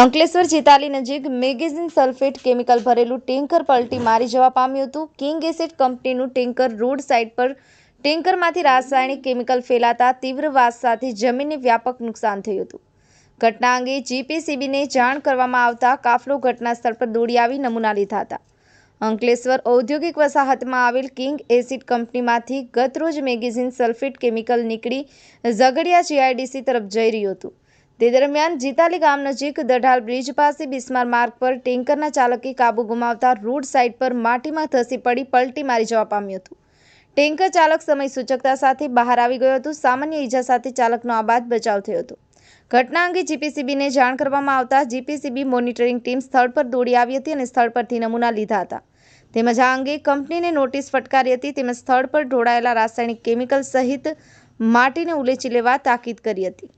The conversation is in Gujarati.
અંકલેશ્વર ચિતાલી નજીક મેગેઝિન સલ્ફેટ કેમિકલ ભરેલું ટેન્કર પલટી મારી જવા પામ્યું હતું. કિંગ એસિડ કંપનીનું ટેન્કર રોડ સાઇડ પર ટેન્કરમાંથી રાસાયણિક કેમિકલ ફેલાતા તીવ્ર વાસ સાથે જમીનને વ્યાપક નુકસાન થયું હતું. ઘટના અંગે જીપીસીબીને જાણ કરવામાં આવતા કાફલો ઘટના સ્થળ પર દોડી આવી નમૂના લીધા હતા. અંકલેશ્વર ઔદ્યોગિક વસાહતમાં આવેલ કિંગ એસિડ કંપનીમાંથી ગતરોજ મેગેઝિન સલ્ફેટ કેમિકલ નીકળી ઝઘડિયા જીઆઈડીસી તરફ જઈ રહ્યું હતું. તે દરમિયાન જીતાલી ગામ નજીક દઢાલ બ્રિજ પાસે બિસ્માર માર્ગ પર ટેન્કરના ચાલકે કાબુ ગુમાવતા રોડ સાઇડ પર માટીમાં ધસી પડી, પલટી મારી જવા પામ્યું હતું. ટેન્કર ચાલક સમય સૂચકતા સાથે બહાર આવી ગયો હતો. સામાન્ય ઈજા સાથે ચાલકનો આબાદ બચાવ થયો હતો. ઘટના અંગે જીપીસીબીને જાણ કરવામાં આવતા જીપીસીબી મોનિટરિંગ ટીમ સ્થળ પર દોડી આવી હતી અને સ્થળ પરથી નમૂના લીધા હતા. તેમજ આ અંગે કંપનીને નોટિસ ફટકારી હતી. તેમજ સ્થળ પર ઢોળાયેલા રાસાયણિક કેમિકલ સહિત માટીને ઉલેચી લેવા તાકીદ કરી હતી.